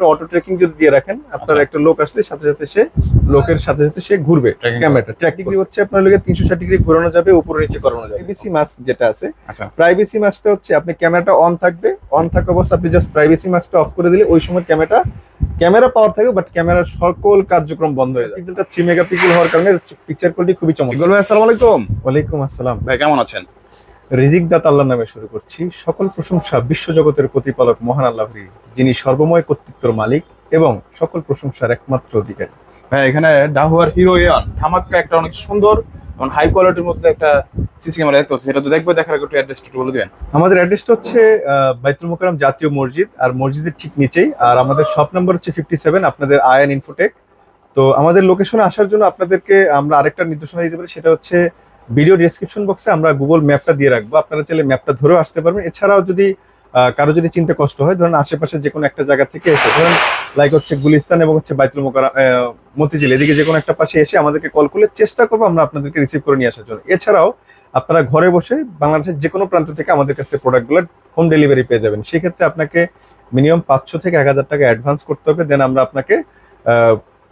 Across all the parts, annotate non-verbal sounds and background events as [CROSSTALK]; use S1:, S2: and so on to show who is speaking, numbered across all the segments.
S1: আপনি auto trekking যদি দিয়ে রাখেন আপনার
S2: আচ্ছা।
S1: একটা লোক আসলে সাথে সাথে সে লোকের সাথে সাথে সে ঘুরবে ক্যামেরাটা ট্র্যাক ডিগ্রি হচ্ছে আপনার লোকে তিনশো ষাট ডিগ্রি ঘোরানো যাবে উপরে নিচে করানো যাবে। প্রাইভেসি মাস্ক যেটা আছে
S2: আচ্ছা।
S1: প্রাইভেসি মাস্কটা হচ্ছে আপনি ক্যামেরাটা অন থাকবে অন থাকা অবস্থা আপনি জাস্ট প্রাইভেসি মাস্কটা অফ করে দিলে ওই সময় ক্যামেরাটা ক্যামেরা পাওয়ার থাকবে বাট ক্যামেরার সকল কার্যক্রম বন্ধ হয়ে যায় পিক্সেলটা থ্রি মেগাপিক্সেল হওয়ার কারণে পিকচার কোয়ালিটি খুবই চমৎকার।
S2: আসসালামু আলাইকুম।
S1: ওয়ালাইকুম আসসালাম।
S2: ভাই কেমন আছেন?
S1: রিজিক দাত আল্লাহ নামে শুরু করছি। সকল প্রশংসা বিশ্বজগতের প্রতিপালক মহান আল্লাহরই, যিনি সর্বময় কর্তৃত্বর মালিক এবং সকল প্রশংসার একমাত্র অধিকারী।
S2: হ্যাঁ এখানে ডাহুয়ার হিরো ইয়ান ধামাক্কা একটা অনেক সুন্দর এবং হাই কোয়ালিটির মধ্যে একটা সিসি ক্যামেরা দেখতে পাচ্ছি। সেটা তো দেখব, দেখার একটু অ্যাড্রেস একটু বলে দিবেন।
S1: আমাদের অ্যাড্রেসটা হচ্ছে বাইতুল মোকাররম জাতীয় মসজিদ, আর মসজিদের ঠিক নিচেই। আর আমাদের শপ নাম্বার হচ্ছে ফিফটি সেভেন আপনাদের আয়ান ইনফোটেক তো আমাদের লোকেশনে আসার জন্য আপনাদেরকে আমরা আরেকটা নির্দেশনা দিতে পারি। সেটা হচ্ছে ভিডিও ডেসক্রিপশন বক্সে আমরা গুগল ম্যাপটা দিয়ে রাখব। আপনারা চাইলে ম্যাপটা ধরেও আসতে পারবেন। এছাড়াও যদি কারও যদি চিনতে কষ্ট হয় ধরেন আশেপাশে যে কোনো একটা জায়গা থেকে এসে ধরেন লাইক হচ্ছে গুলিস্তান এবং হচ্ছে বাইতুল আহ, মতিঝিল এদিকে যে কোনো একটা পাশে এসে আমাদেরকে কল করলে চেষ্টা করব আমরা আপনাদেরকে রিসিভ করে নিয়ে আসার জন্য। এছাড়াও আপনারা ঘরে বসে বাংলাদেশের যে কোনো প্রান্ত থেকে আমাদের কাছে প্রোডাক্টগুলো হোম ডেলিভারি পেয়ে যাবেন। সেক্ষেত্রে আপনাকে মিনিমাম পাঁচশো থেকে এক হাজার টাকা অ্যাডভান্স করতে হবে। দেন আমরা আপনাকে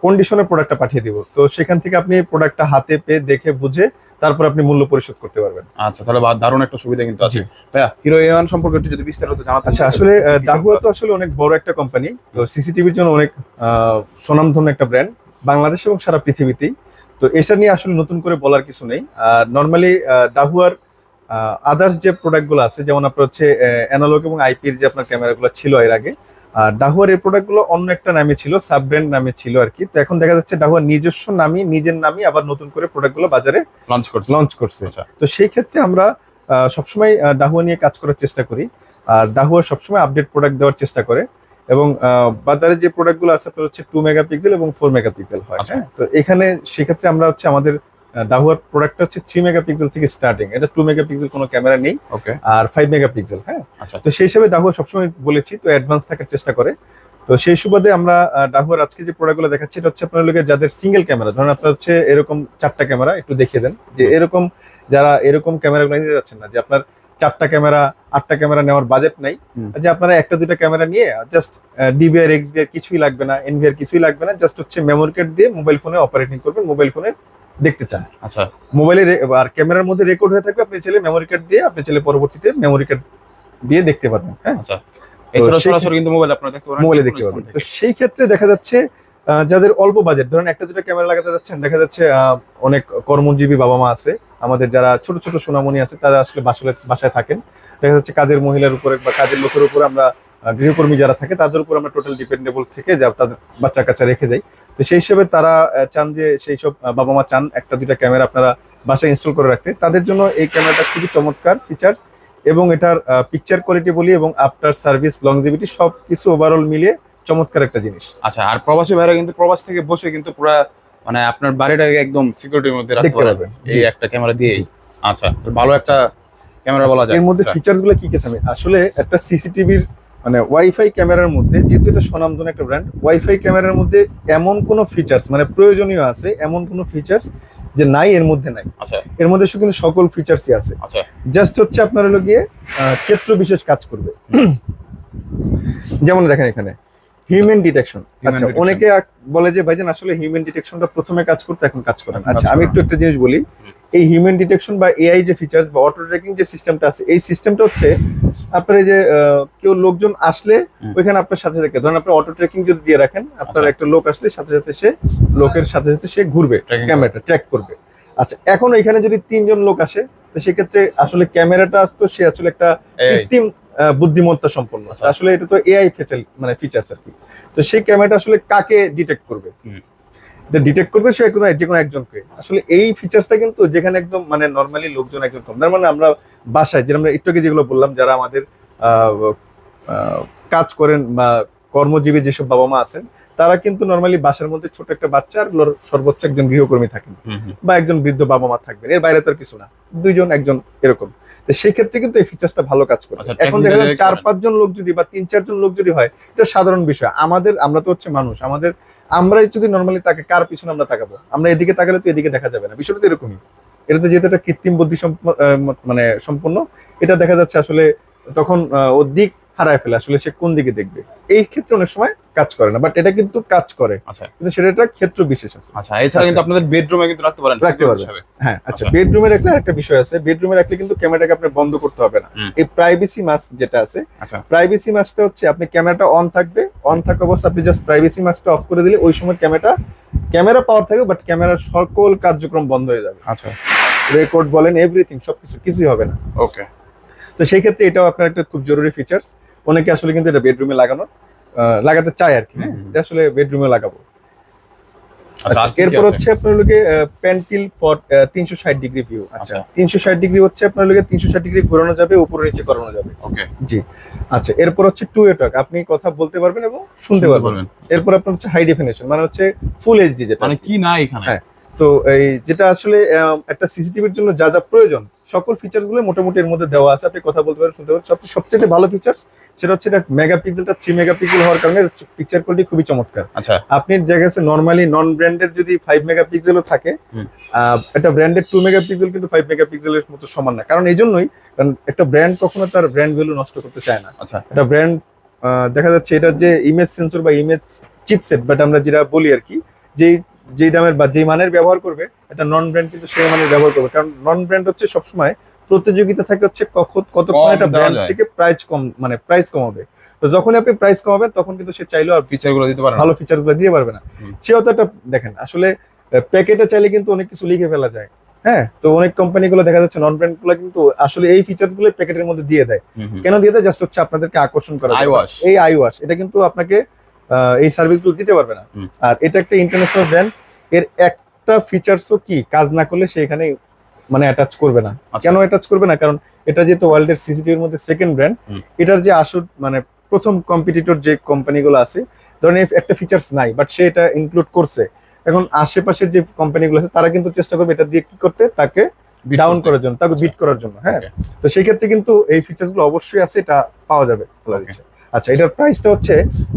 S1: কন্ডিশনে প্রোডাক্টটা পাঠিয়ে দিব। তো সেখান থেকে আপনি প্রোডাক্টটা হাতে পেয়ে দেখে বুঝে তারপর আপনি মূল্য পরিশোধ করতে পারবেন।
S2: আচ্ছা তাহলে বা- দারুণ একটা সুবিধা কিন্তু আছে। ভাইয়া হিরো ইয়ান সম্পর্কে একটু যদি বিস্তারিত জানাতে
S1: আচ্ছা আসলে দাহুয়া তো আসলে অনেক বড় একটা কোম্পানি তো সিসিটিভির জন্য অনেক আহ, স্বনামধন্য একটা ব্র্যান্ড বাংলাদেশ এবং সারা পৃথিবীতেই। তো এটা নিয়ে আসলে নতুন করে বলার কিছু নেই। আর নর্মালি ডাহুয়ার আদার্স যে প্রোডাক্টগুলো আছে যেমন আপনার হচ্ছে অ্যানালগ এবং আইপির যে আপনার ক্যামেরাগুলো ছিল এর আগে আর ডাহুয়ার এই প্রোডাক্টগুলো অন্য একটা নামে ছিল সাব ব্র্যান্ড নামে ছিল আর কি। তো এখন দেখা যাচ্ছে ডাহুয়ার নিজস্ব নামই নিজের নামই আবার নতুন করে প্রোডাক্টগুলো বাজারে
S2: লঞ্চ করছে।
S1: লঞ্চ করছে।
S2: আচ্ছা।
S1: তো সেই ক্ষেত্রে আমরা সবসময় ডাহুয়া নিয়ে কাজ করার চেষ্টা করি। আর ডাহুয়া সবসময় আপডেট প্রোডাক্ট দেওয়ার চেষ্টা করে এবং বাজারে যে প্রোডাক্টগুলো আছে আপনার হচ্ছে টু মেগাপিক্সেল এবং ফোর মেগাপিক্সেল হয়
S2: আচ্ছা।
S1: হ্যাঁ? তো এখানে সেক্ষেত্রে আমরা হচ্ছে আমাদের আহ, ডাহুয়ার প্রোডাক্টটা হচ্ছে থ্রি মেগাপিক্সেল থেকে স্টার্টিং এটা টু মেগাপিক্সেল কোনো ক্যামেরা নেই।
S2: ওকে
S1: আর ফাইভ মেগাপিক্সেল হ্যাঁ?
S2: আচ্ছা
S1: তো সেই হিসাবে ডাহুয়া সবসময় বলেছি তো অ্যাডভান্স থাকার চেষ্টা করে। তো সেই সুবাদে আমরা ডাহুয়ার আজকে যে প্রোডাক্টগুলো দেখাচ্ছি এটা হচ্ছে আপনার লোকের যাদের সিঙ্গেল ক্যামেরা ধরেন আপনার হচ্ছে এরকম চারটা ক্যামেরা একটু দেখিয়ে দেন। যে এরকম যারা এরকম ক্যামেরাগুলো নিতে যাচ্ছেন না যে আপনার চারটা ক্যামেরা আটটা ক্যামেরা নেওয়ার বাজেট নাই যে আপনারা একটা দুইটা ক্যামেরা নিয়ে জাস্ট ডিবিআর এক্সবিআর কিছুই লাগবে না এনভিআর কিছুই লাগবে না জাস্ট হচ্ছে মেমোরি কার্ড দিয়ে মোবাইল ফোনে অপারেটিং করবেন মোবাইল ফোনে দেখতে চান।
S2: আচ্ছা।
S1: মোবাইলে আর ক্যামেরার মধ্যে রেকর্ড হয়ে থাকবে আপনি ছেলে মেমোরি কার্ড দিয়ে আপনি ছেলে পরবর্তীতে মেমোরি কার্ড দিয়ে দেখতে পারবেন হ্যাঁ?
S2: আচ্ছা। সরাসরি কিন্তু মোবাইল আপনারা দেখতে পারেন
S1: মোবাইলে দেখতে পারবেন। তো সেই ক্ষেত্রে দেখা যাচ্ছে যাদের অল্প বাজেট ধরেন একটা দুটো ক্যামেরা লাগাতে যাচ্ছেন দেখা যাচ্ছে অনেক কর্মজীবী বাবা মা আছে আমাদের যারা ছোট ছোট সোনামণি আছে তারা আসলে বাসলে বাসায় থাকেন। দেখা যাচ্ছে কাজের মহিলার উপরে বা কাজের লোকের উপরে আমরা গৃহকর্মী যারা থাকে তাদের উপর আমরা টোটাল ডিপেন্ডেবল থেকে যা তাদের বাচ্চা কাচ্চা রেখে যাই। তো সেই হিসেবে তারা চান যে সেই সব বাবা মা চান একটা দুইটা ক্যামেরা আপনারা বাসায় ইনস্টল করে রাখতে। তাদের জন্য এই ক্যামেরাটা খুবই চমৎকার ফিচার্স এবং এটার পিকচার কোয়ালিটি বলি এবং আফটার সার্ভিস লংজিভিটি সব কিছু ওভারঅল মিলিয়ে চমৎকার একটা জিনিস।
S2: আচ্ছা আর প্রবাসী ভাইরা কিন্তু প্রবাস থেকে বসে কিন্তু পুরা মানে আপনার বাড়িটাকে একদম সিকিউরিটির মধ্যে রাখতে পারবেন এই একটা ক্যামেরা দিয়ে আচ্ছা ভালো একটা ক্যামেরা বলা যায়।
S1: এর মধ্যে
S2: আচ্ছা,
S1: ফিচার্সগুলো কি কি আছে? আসলে একটা সিসিটিভির মানে ওয়াইফাই ক্যামেরার মধ্যে যেহেতু এটা স্বনামধন্য একটা ব্র্যান্ড ওয়াইফাই ক্যামেরার মধ্যে এমন কোনো ফিচার্স মানে প্রয়োজনীয় আছে এমন কোনো ফিচার্স যে নাই এর মধ্যে নাই।
S2: আচ্ছা।
S1: এর মধ্যে কিন্তু সকল ফিচার্সই আছে।
S2: আচ্ছা।
S1: জাস্ট হচ্ছে আপনার হলো গিয়ে ক্ষেত্র বিশেষ কাজ করবে। [COUGHS] যেমন দেখেন এখানে হিউম্যান ডিটেকশন আচ্ছা অনেকে বলে যে ভাইজান আসলে হিউম্যান ডিটেকশনটা প্রথমে কাজ করতে এখন কাজ করে না। আচ্ছা আমি একটু একটা জিনিস বলি। এই হিউম্যান ডিটেকশন বা এআই যে ফিচার্স বা অটো ট্র্যাকিং যে সিস্টেমটা আছে এই সিস্টেমটা হচ্ছে আপনার এই যে কেউ লোকজন আসলে ওইখানে আপনার সাথে সাথে ধরেন আপনি অটো ট্র্যাকিং যদি দিয়ে রাখেন আপনার
S2: আচ্ছা।
S1: একটা লোক আসলে সাথে সাথে সে লোকের সাথে সাথে সে ঘুরবে ক্যামেরাটা ট্র্যাক করবে। আচ্ছা এখন এখানে যদি তিনজন লোক আসে তো সেক্ষেত্রে আসলে ক্যামেরাটা তো সে আসলে একটা কৃত্রিম বুদ্ধিমত্তা সম্পন্ন।
S2: আচ্ছা।
S1: আসলে এটা তো এআই ফেচাল মানে ফিচার্স আর কি। তো সেই ক্যামেরাটা আসলে কাকে ডিটেক্ট করবে। যে ডিটেক্ট করবে সে কোনো যে কোনো একজনকে। আসলে এই ফিচার্সটা কিন্তু যেখানে একদম মানে নর্মালি লোকজন একজন কম। তার মানে আমরা বাসায় যেটা আমরা একটু আগে যেগুলো বললাম, যারা আমাদের কাজ করেন বা কর্মজীবী যেসব বাবা মা আছেন তারা কিন্তু নর্মালি বাসার মধ্যে ছোট একটা বাচ্চা আর সর্বোচ্চ একজন গৃহকর্মী থাকেন। বা একজন বৃদ্ধ বাবা মা থাকবেন এর বাইরে তো আর কিছু না। দুইজন একজন এরকম। তো সেই ক্ষেত্রে কিন্তু এই ফিচার্সটা ভালো কাজ করে
S2: আচ্ছা,
S1: এখন দেখা যায় চার পাঁচজন লোক যদি বা তিন চারজন লোক যদি হয় এটা সাধারণ বিষয়। আমাদের আমরা তো হচ্ছে মানুষ। আমাদের আমরাই যদি নর্মালি তাকে কার পিছনে আমরা তাকাবো? আমরা এদিকে তাকালে তো এদিকে দেখা যাবে না। বিষয়টা তো এরকমই। এটা তো যেহেতু একটা কৃত্রিম বুদ্ধি মানে সম্পূর্ণ এটা দেখা যাচ্ছে আসলে তখন ও দিক হারায় ফেলে আসলে সে কোন দিকে দেখবে? এই ক্ষেত্রে অনেক সময় কাজ করে না বাট এটা কিন্তু কাজ করে।
S2: আচ্ছা।
S1: কিন্তু সেটা একটা ক্ষেত্র বিশেষ আছে।
S2: আচ্ছা এছাড়া কিন্তু আপনাদের বেডরুমে কিন্তু রাখতে পারেন
S1: রাখতে পারবেন। হ্যাঁ আচ্ছা
S2: আচ্ছা।
S1: বেডরুমে রাখলে একটা বিষয় আছে। বেডরুমে রাখলে কিন্তু ক্যামেরাটাকে আপনি বন্ধ করতে হবে না। এই প্রাইভেসি মাস্ক যেটা আছে
S2: আচ্ছা।
S1: প্রাইভেসি মাস্কটা হচ্ছে আপনি ক্যামেরাটা অন থাকবে অন থাকা অবস্থা আপনি জাস্ট প্রাইভেসি মাস্কটা অফ করে দিলে ওই সময় ক্যামেরাটা ক্যামেরা পাওয়ার থাকবে বাট ক্যামেরার সকল কার্যক্রম বন্ধ হয়ে যাবে।
S2: আচ্ছা।
S1: রেকর্ড বলেন এভরিথিং সবকিছু কিছুই হবে না।
S2: ওকে
S1: তো সেই ক্ষেত্রে এটাও আপনার একটা খুব জরুরি ফিচার্স অনেকে আসলে কিন্তু এটা বেডরুমে লাগানো লাগাতে চায় আর কি। হ্যাঁ আসলে বেডরুমে লাগাবো।
S2: আচ্ছা কি
S1: এরপর হচ্ছে আপনার লোকে প্যান্টিল ফর তিনশো ষাট ডিগ্রি ভিউ আচ্ছা।
S2: আচ্ছা।
S1: তিনশো ষাট ডিগ্রি হচ্ছে আপনার লোকে তিনশো ষাট ডিগ্রি ঘোরানো যাবে উপরে নিচে করানো যাবে।
S2: ওকে
S1: জি। আচ্ছা এরপর হচ্ছে টু এটক আপনি কথা বলতে পারবেন এবং শুনতে পারবেন। এরপর আপনার হচ্ছে হাই ডেফিনেশন মানে হচ্ছে ফুল এইচডি যেটা
S2: মানে কি। না এখানে?
S1: হ্যাঁ। তো এই যেটা আসলে একটা সিসিটিভির জন্য যা যা প্রয়োজন সকল ফিচার্সগুলো মোটামুটি এর মধ্যে দেওয়া আছে। আপনি কথা বলতে পারেন শুনতে পারেন। সবচেয়ে সবচেয়ে ভালো ফিচার্স সেটা হচ্ছে এটা মেগাপিক্সেলটা থ্রি মেগাপিক্সেল হওয়ার কারণে পিকচার কোয়ালিটি খুবই চমৎকার।
S2: আচ্ছা।
S1: আপনি দেখা গেছে নর্মালি নন ব্র্যান্ডের যদি ফাইভ মেগাপিক্সেলও থাকে একটা ব্র্যান্ডের টু মেগাপিক্সেল কিন্তু ফাইভ মেগাপিক্সেলের মতো সমান না। কারণ এই জন্যই কারণ একটা ব্র্যান্ড কখনো তার ব্র্যান্ড ভ্যালু নষ্ট করতে চায় না।
S2: আচ্ছা।
S1: একটা ব্র্যান্ড দেখা যাচ্ছে এটার যে ইমেজ সেন্সর বা ইমেজ চিপসেট বাট আমরা যেটা বলি আর কি যেই যেই দামের বা যেই মানের ব্যবহার করবে একটা নন ব্র্যান্ড কিন্তু সেই মানের ব্যবহার করবে। কারণ নন ব্র্যান্ড হচ্ছে সবসময় প্রতিযোগিতা থাকে হচ্ছে কখন কতক্ষণ একটা ব্র্যান্ড থেকে প্রাইস কম মানে প্রাইস কমাবে। তো যখনই আপনি প্রাইস কমাবেন তখন কিন্তু সে চাইলেও আর
S2: ফিচারগুলো দিতে পারেন
S1: ভালো ফিচার্সগুলো দিয়ে পারবে না। সেও তো একটা দেখেন আসলে প্যাকেটে চাইলে কিন্তু অনেক কিছু লিখে ফেলা যায়। হ্যাঁ? তো অনেক কোম্পানিগুলো দেখা যাচ্ছে নন ব্র্যান্ডগুলো কিন্তু আসলে এই ফিচার্সগুলো প্যাকেটের মধ্যে দিয়ে দেয়। কেন দিয়ে দেয়? জাস্ট হচ্ছে আপনাদেরকে আকর্ষণ করা
S2: আই ওয়াশ
S1: এই আই ওয়াশ এটা কিন্তু আপনাকে এই সার্ভিসগুলো দিতে পারবে না। আর এটা একটা ইন্টারন্যাশনাল ব্র্যান্ড এর একটা ফিচার্সও কি? কাজ না করলে সে এখানে মানে অ্যাটাচ করবে না।
S2: আচ্ছা।
S1: কেন অ্যাটাচ করবে না? কারণ এটা যেহেতু ওয়ার্ল্ড ওয়ার্ল্ডের সিসিটিভির মধ্যে সেকেন্ড ব্র্যান্ড এটার যে আসল মানে প্রথম কম্পিটিটর যে কোম্পানিগুলো আছে ধরেন একটা ফিচার্স নাই বাট সে এটা ইনক্লুড করছে। এখন আশেপাশের যে কোম্পানিগুলো আছে তারা কিন্তু চেষ্টা করবে এটা দিয়ে কি করতে? তাকে ডাউন করার জন্য তাকে বিট করার জন্য হ্যাঁ। তো সেই ক্ষেত্রে কিন্তু এই ফিচার্সগুলো অবশ্যই আছে এটা পাওয়া যাবে। আচ্ছা এটার প্রাইসটা হচ্ছে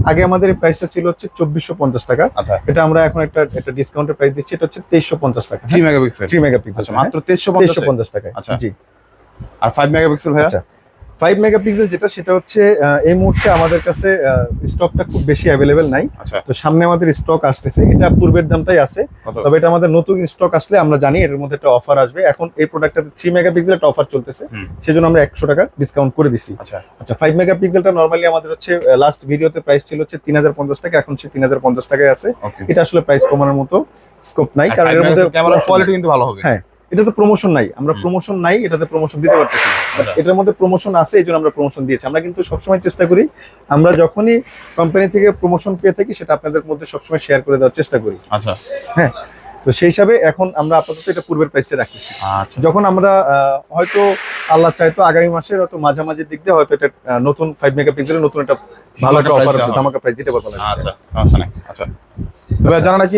S1: আগে আমাদের প্রাইসটা ছিল হচ্ছে চব্বিশশো পঞ্চাশ টাকা।
S2: আচ্ছা।
S1: এটা আমরা এখন একটা একটা ডিসকাউন্টের প্রাইস দিচ্ছি এটা হচ্ছে তেইশশো পঞ্চাশ টাকা।
S2: থ্রি মেগাপিক্সেল
S1: থ্রি মেগাপিক্সেল
S2: মাত্র তেইশশো পঞ্চাশ?
S1: টাকা
S2: আচ্ছা।
S1: জি।
S2: আর ফাইভ মেগাপিক্সেল ভাই
S1: আচ্ছা। ফাইভ মেগাপিক্সেল যেটা সেটা হচ্ছে এই মুহূর্তে আমাদের কাছে স্টকটা খুব বেশি অ্যাভেলেবেল নাই।
S2: আচ্ছা।
S1: তো সামনে আমাদের স্টক আসতেছে। এটা পূর্বের দামটাই আছে। তবে এটা আমাদের নতুন স্টক আসলে আমরা জানি এর মধ্যে একটা অফার আসবে। এখন এই প্রোডাক্টটাতে থ্রি মেগাপিক্সেল একটা অফার চলতেছে। সেজন্য আমরা একশো টাকা ডিসকাউন্ট করে দিছি।
S2: আচ্ছা।
S1: আচ্ছা ফাইভ মেগাপিক্সেলটা নর্মালি আমাদের হচ্ছে লাস্ট ভিডিওতে প্রাইস ছিল হচ্ছে তিন হাজার পঞ্চাশ টাকা। এখন সে তিন হাজার পঞ্চাশ টাকায় আছে। এটা আসলে প্রাইস কমানোর মতো স্কোপ নাই। কারণ এর মধ্যে promotion
S2: কোয়ালিটি কিন্তু ভালো হবে।
S1: হ্যাঁ, এটা তো প্রমোশন নাই। আমরা প্রমোশন নাই এটাতে প্রমোশন দিতে পারতেছি
S2: আচ্ছা।
S1: এটার মধ্যে প্রমোশন আছে এই জন্য আমরা প্রমোশন দিয়েছি। আমরা কিন্তু সবসময় চেষ্টা করি আমরা যখনই কোম্পানি থেকে প্রমোশন পেয়ে থাকি সেটা আপনাদের মধ্যে সবসময় শেয়ার করে দেওয়ার চেষ্টা করি।
S2: আচ্ছা।
S1: হ্যাঁ তো সেই হিসাবে এখন আমরা আপাতত এটা পূর্বের প্রাইসে রাখতেছি।
S2: আচ্ছা।
S1: যখন আমরা হয়তো আল্লাহ চাইতো আগামী মাসের হয়তো মাঝামাঝির দিক দিয়ে হয়তো এটা নতুন ফাইভ মেগাপিক্সেলের নতুন একটা ভালো একটা অফার। ধামাকা প্রাইস দিতে পারব
S2: আচ্ছা আচ্ছা। তবে যারা নাকি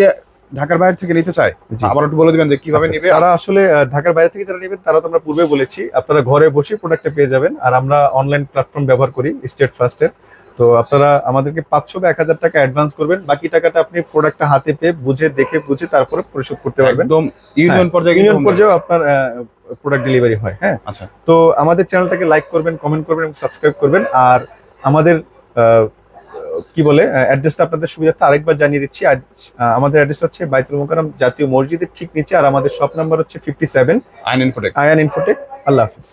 S2: ঢাকার বাইরে থেকে নিতে চায়। আবার একটু বলে দিবেন যে কীভাবে
S1: আচ্ছা,
S2: নিবে?
S1: তারা আসলে ঢাকার বাইরে থেকে যারা নেবেন তারা তো আমরা পূর্বে বলেছি আপনারা ঘরে বসে প্রোডাক্টটা পেয়ে যাবেন। আর আমরা অনলাইন প্ল্যাটফর্ম ব্যবহার করি স্টেট ফার্স্টের তো আপনারা আমাদেরকে পাঁচশো বা এক হাজার টাকা অ্যাডভান্স করবেন। বাকি টাকাটা আপনি প্রোডাক্টটা হাতে পেয়ে বুঝে দেখে বুঝে তারপরে পরিশোধ করতে পারবেন।
S2: একদম ইউনিয়ন পর্যায়ে
S1: ইউনিয়ন
S2: কিন্তু
S1: পর্যায়েও আপনার প্রোডাক্ট ডেলিভারি হয়। হ্যাঁ
S2: আচ্ছা।
S1: তো আমাদের চ্যানেলটাকে লাইক করবেন কমেন্ট করবেন এবং সাবস্ক্রাইব করবেন। আর আমাদের আহ, কি বলে অ্যাড্রেসটা আপনাদের সুবিধার্থে আরেকবার জানিয়ে দিচ্ছি। আজ, আমাদের অ্যাড্রেসটা হচ্ছে বাইতুল মোকারম জাতীয় মসজিদের ঠিক নিচে আর আমাদের শপ নাম্বার হচ্ছে fifty seven
S2: Ayan Infotech
S1: Ayan Infotech আল্লাহ হাফিজ।